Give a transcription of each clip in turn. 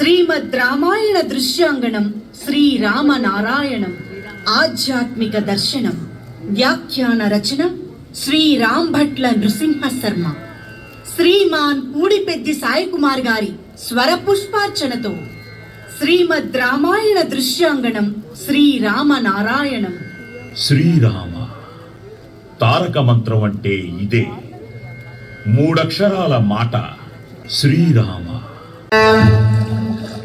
శ్రీమద్ రామాయణ దృశ్యాంగణం శ్రీరామనారాయణం. ఆధ్యాత్మిక దర్శనం. వ్యాఖ్యాన రచన శ్రీరామ్ భట్ల నృసింహ శర్మ శ్రీమాన్ పూడిపెద్ది సాయి కుమార్ గారి స్వర పుష్పార్చనతో శ్రీమద్ రామాయణ దృశ్యాంగణం శ్రీరామనారాయణం. శ్రీరామ తారక మంత్రం అంటే ఇదే. మూడక్షరాల మాట శ్రీరామ.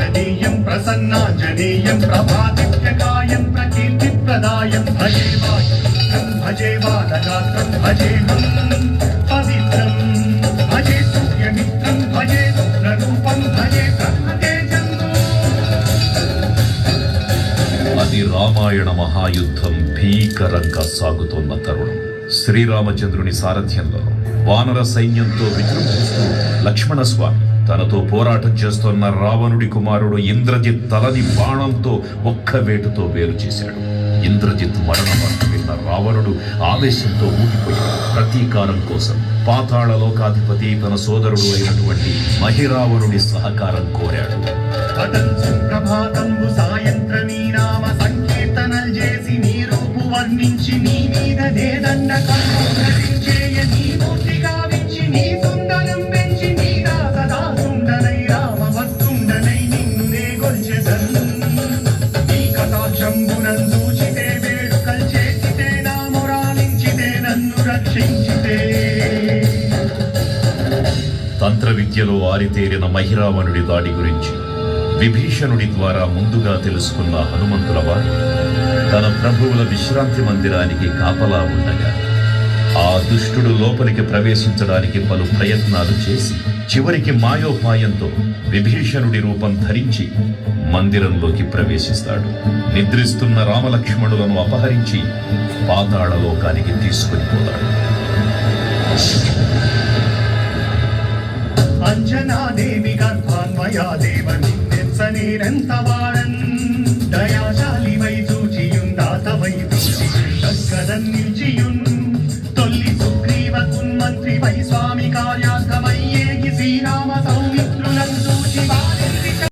జనీయం ప్రసన్న జనీయం ప్రభాదిత్యకాయం ప్రకీర్తి ప్రదాయం. భజేవాయ భజేవాదగాత్రం భజేహం భజే సూర్యమిత్రం భజే రుద్రరూపం భజే రామాయణ మహాయుద్ధం భీకరంగా సాగుతోన్న తరుణం. శ్రీరామచంద్రుని సారథ్యంలో వానర సైన్యంతో విజృంభిస్తూ లక్ష్మణ స్వామి తనతో పోరాటం చేస్తున్న రావణుడి కుమారుడు ఇంద్రజిత్ తలని బాణంతో ఒక్క వేటుతో వేరు చేశాడు. ఇంద్రజిత్ మరణ విన్న రావణుడు ఆవేశంతో ఊగిపోయాడు. ప్రతీకారం కోసం పాతాళ లోకాధిపతి తన సోదరుడు అయినటువంటి మహిరావణుడి సహకారం కోరాడు. పటం చేసి నీ రూపు వర్ణించి నీ మీద తంత్ర విద్యలో ఆరితేరిన మహిరావణుడి దాడి గురించి విభీషణుడి ద్వారా ముందుగా తెలుసుకున్న హనుమంతుల వారు తన ప్రభువుల విశ్రాంతి మందిరానికి కాపలా ఉండగా ఆ దుష్టుడు లోపలికి ప్రవేశించడానికి పలు ప్రయత్నాలు చేసి చివరికి మాయోపాయంతో విభీషణుడి రూపం ధరించి మందిరంలోకి ప్రవేశిస్తాడు. నిద్రిస్తున్న రామలక్ష్మణులను అపహరించి పాతాళలోకానికి తీసుకుని పోతాడు. అంజనాదేవి దేవ